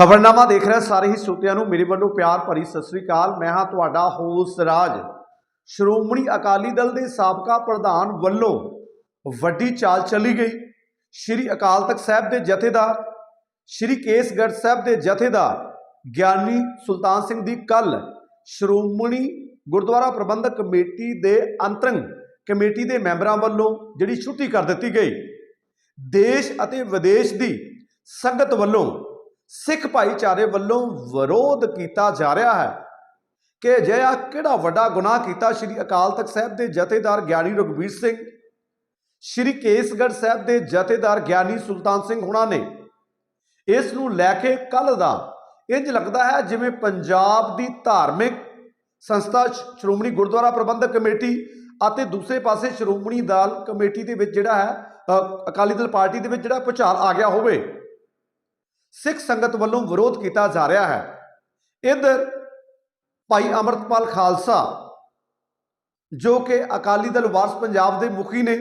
ਖਬਰਨਾਮਾ ਦੇਖ ਰਹੇ ਸਾਰੇ ਹੀ ਸਰੋਤਿਆਂ ਨੂੰ ਮੇਰੇ ਵੱਲੋਂ ਪਿਆਰ ਭਰੀ ਸਤਿ ਸ੍ਰੀ ਅਕਾਲ। ਮੈਂ ਹਾਂ ਤੁਹਾਡਾ ਹੋਸਟ ਰਾਜ। ਸ਼੍ਰੋਮਣੀ ਅਕਾਲੀ ਦਲ ਦੇ ਸਾਬਕਾ ਪ੍ਰਧਾਨ ਵੱਲੋਂ ਵੱਡੀ ਚਾਲ ਚੱਲੀ ਗਈ। ਸ਼੍ਰੀ ਅਕਾਲ ਤਖਤ ਸਾਹਿਬ ਦੇ ਜਥੇਦਾਰ, ਸ਼੍ਰੀ ਕੇਸਗੜ੍ਹ ਸਾਹਿਬ ਦੇ ਜਥੇਦਾਰ ਗਿਆਨੀ ਸੁਲਤਾਨ ਸਿੰਘ ਦੀ ਕੱਲ ਸ਼੍ਰੋਮਣੀ ਗੁਰਦੁਆਰਾ ਪ੍ਰਬੰਧਕ ਕਮੇਟੀ ਦੇ ਅੰਤਰੰਗ ਕਮੇਟੀ ਦੇ ਮੈਂਬਰਾਂ ਵੱਲੋਂ ਜਿਹੜੀ ਛੁੱਟੀ ਕਰ ਦਿੱਤੀ ਗਈ। ਦੇਸ਼ ਅਤੇ ਵਿਦੇਸ਼ ਦੀ ਸੰਗਤ ਵੱਲੋਂ ਸਿੱਖ ਭਾਈਚਾਰੇ ਵੱਲੋਂ ਵਿਰੋਧ ਕੀਤਾ ਜਾ ਰਿਹਾ ਹੈ ਕਿ ਅਜਿਹਾ ਕਿਹੜਾ ਵੱਡਾ ਗੁਨਾਹ ਕੀਤਾ ਸ੍ਰੀ ਅਕਾਲ ਤਖਤ ਸਾਹਿਬ ਦੇ ਜਥੇਦਾਰ ਗਿਆਨੀ ਰਘਬੀਰ ਸਿੰਘ, ਸ੍ਰੀ ਕੇਸਗੜ੍ਹ ਸਾਹਿਬ ਦੇ ਜਥੇਦਾਰ ਗਿਆਨੀ ਸੁਲਤਾਨ ਸਿੰਘ ਹੁਣਾਂ ਨੇ ਇਸ ਨੂੰ ਲੈ ਕੇ ਕੱਲ ਦਾ ਇੰਜ ਲੱਗਦਾ ਹੈ ਜਿਵੇਂ ਪੰਜਾਬ ਦੀ ਧਾਰਮਿਕ ਸੰਸਥਾ ਸ਼੍ਰੋਮਣੀ ਗੁਰਦੁਆਰਾ ਪ੍ਰਬੰਧਕ ਕਮੇਟੀ ਅਤੇ ਦੂਸਰੇ ਪਾਸੇ ਸ਼੍ਰੋਮਣੀ ਦਲ ਕਮੇਟੀ ਦੇ ਵਿੱਚ ਜਿਹੜਾ ਹੈ ਅਕਾਲੀ ਦਲ ਪਾਰਟੀ ਦੇ ਵਿੱਚ ਜਿਹੜਾ ਭੁਚਾਲ ਆ ਗਿਆ ਹੋਵੇ। ਸਿੱਖ ਸੰਗਤ ਵੱਲੋਂ ਵਿਰੋਧ ਕੀਤਾ ਜਾ ਰਿਹਾ ਹੈ। ਇਧਰ ਭਾਈ ਅਮਰਤਪਾਲ ਖਾਲਸਾ, ਜੋ ਕਿ ਅਕਾਲੀ ਦਲ ਵਾਰਸ ਪੰਜਾਬ ਦੇ ਮੁਖੀ ਨੇ,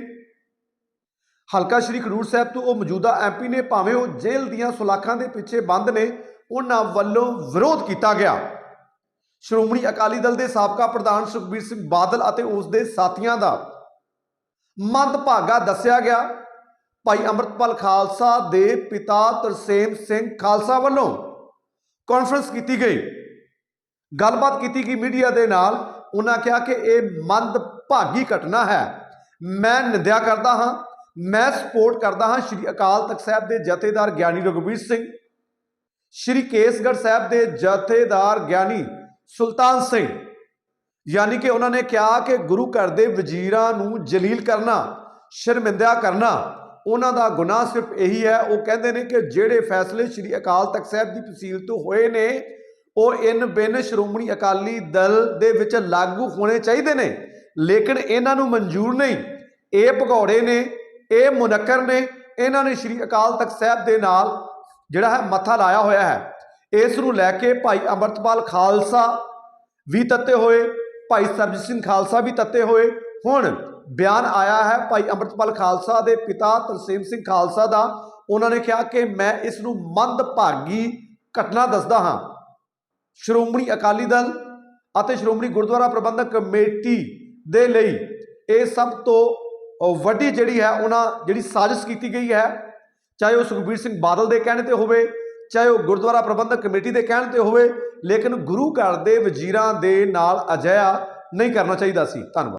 ਹਲਕਾ ਸ਼੍ਰੀ ਖਡੂਰ ਸਾਹਿਬ ਤੋਂ ਉਹ ਮੌਜੂਦਾ ਐਮਪੀ ਨੇ, ਭਾਵੇਂ ਉਹ ਜੇਲ੍ਹ ਦੀਆਂ ਸੁਲਾਖਾਂ ਦੇ ਪਿੱਛੇ ਬੰਦ ਨੇ, ਉਹਨਾਂ ਵੱਲੋਂ ਵਿਰੋਧ ਕੀਤਾ ਗਿਆ। ਸ਼੍ਰੋਮਣੀ ਅਕਾਲੀ ਦਲ ਦੇ ਸਾਬਕਾ ਪ੍ਰਧਾਨ ਸੁਖਬੀਰ ਸਿੰਘ ਬਾਦਲ ਅਤੇ ਉਸ ਦੇ ਸਾਥੀਆਂ ਦਾ ਮੰਦਭਾਗਾ ਦੱਸਿਆ ਗਿਆ ਭਾਈ ਅਮਰਤਪਾਲ ਖਾਲਸਾ ਦੇ ਪਿਤਾ ਤਰਸੇਮ ਸਿੰਘ ਖਾਲਸਾ ਵੱਲੋਂ ਕਾਨਫਰੰਸ ਕੀਤੀ ਗਈ। ਗੱਲਬਾਤ ਕੀਤੀ ਗਈ ਮੀਡੀਆ ਦੇ ਨਾਲ। ਉਹਨਾਂ ਕਿਹਾ ਕਿ ਇਹ ਮੰਦਭਾਗੀ ਘਟਨਾ ਹੈ। ਮੈਂ ਨਿੰਦਿਆ ਕਰਦਾ ਹਾਂ। ਮੈਂ ਸਪੋਰਟ ਕਰਦਾ ਹਾਂ ਸ਼੍ਰੀ ਅਕਾਲ ਤਖਤ ਸਾਹਿਬ ਦੇ ਜਥੇਦਾਰ ਗਿਆਨੀ ਰਘੁਬੀਰ ਸਿੰਘ, ਸ਼੍ਰੀ ਕੇਸਗੜ੍ਹ ਸਾਹਿਬ ਦੇ ਜਥੇਦਾਰ ਗਿਆਨੀ ਸੁਲਤਾਨ ਸਿੰਘ। ਯਾਨੀ ਕਿ ਉਹਨਾਂ ਨੇ ਕਿਹਾ ਕਿ ਗੁਰੂ ਘਰ ਦੇ ਵਜ਼ੀਰਾਂ ਨੂੰ ਜਲੀਲ ਕਰਨਾ, ਸ਼ਰਮਿੰਦਿਆ ਕਰਨਾ ਉਹਨਾਂ ਦਾ ਗੁਨਾਹ ਸਿਰਫ ਇਹੀ ਹੈ, ਉਹ ਕਹਿੰਦੇ ਨੇ ਕਿ ਜਿਹੜੇ ਫੈਸਲੇ ਸ੍ਰੀ ਅਕਾਲ ਤਖਤ ਸਾਹਿਬ ਦੀ ਤਹਿਸੀਲ ਤੋਂ ਹੋਏ ਨੇ, ਉਹ ਇਨ ਬਿਨ ਸ਼੍ਰੋਮਣੀ ਅਕਾਲੀ ਦਲ ਦੇ ਵਿੱਚ ਲਾਗੂ ਹੋਣੇ ਚਾਹੀਦੇ ਨੇ, ਲੇਕਿਨ ਇਹਨਾਂ ਨੂੰ ਮਨਜ਼ੂਰ ਨਹੀਂ। ਇਹ ਭਗੌੜੇ ਨੇ, ਇਹ ਮੁਨੱਕਰ ਨੇ, ਇਹਨਾਂ ਨੇ ਸ੍ਰੀ ਅਕਾਲ ਤਖਤ ਸਾਹਿਬ ਦੇ ਨਾਲ ਜਿਹੜਾ ਹੈ ਮੱਥਾ ਲਾਇਆ ਹੋਇਆ ਹੈ। ਇਸ ਨੂੰ ਲੈ ਕੇ ਭਾਈ ਅਮਰਤਪਾਲ ਖਾਲਸਾ ਵੀ ਤੱਤੇ ਹੋਏ, ਭਾਈ ਸਰਬਜੀਤ ਸਿੰਘ ਖਾਲਸਾ ਵੀ ਤੱਤੇ ਹੋਏ। ਹੁਣ ਬਿਆਨ ਆਇਆ ਹੈ ਭਾਈ ਅੰਮ੍ਰਿਤਪਾਲ ਖਾਲਸਾ ਦੇ ਪਿਤਾ ਤਰਸੇਮ ਸਿੰਘ ਖਾਲਸਾ ਦਾ। ਉਹਨਾਂ ਨੇ ਕਿਹਾ ਕਿ ਮੈਂ ਇਸ ਨੂੰ ਮੰਦਭਾਗੀ ਘਟਨਾ ਦੱਸਦਾ ਹਾਂ। ਸ਼੍ਰੋਮਣੀ ਅਕਾਲੀ ਦਲ ਅਤੇ ਸ਼੍ਰੋਮਣੀ ਗੁਰਦੁਆਰਾ ਪ੍ਰਬੰਧਕ ਕਮੇਟੀ ਦੇ ਲਈ ਇਹ ਸਭ ਤੋਂ ਵੱਡੀ ਜਿਹੜੀ ਹੈ ਉਹਨਾਂ ਜਿਹੜੀ ਸਾਜ਼ਿਸ਼ ਕੀਤੀ ਗਈ ਹੈ, ਚਾਹੇ ਉਹ ਸੁਖਬੀਰ ਸਿੰਘ ਬਾਦਲ ਦੇ ਕਹਿਣ ਤੇ ਹੋਵੇ, ਚਾਹੇ ਉਹ ਗੁਰਦੁਆਰਾ ਪ੍ਰਬੰਧਕ ਕਮੇਟੀ ਦੇ ਕਹਿਣ ਤੇ ਹੋਵੇ, ਲੇਕਿਨ ਗੁਰੂ ਘਰ ਦੇ ਵਜ਼ੀਰਾਂ ਦੇ ਨਾਲ ਅਜਿਹਾ ਨਹੀਂ ਕਰਨਾ ਚਾਹੀਦਾ ਸੀ। ਧੰਨਵਾਦ।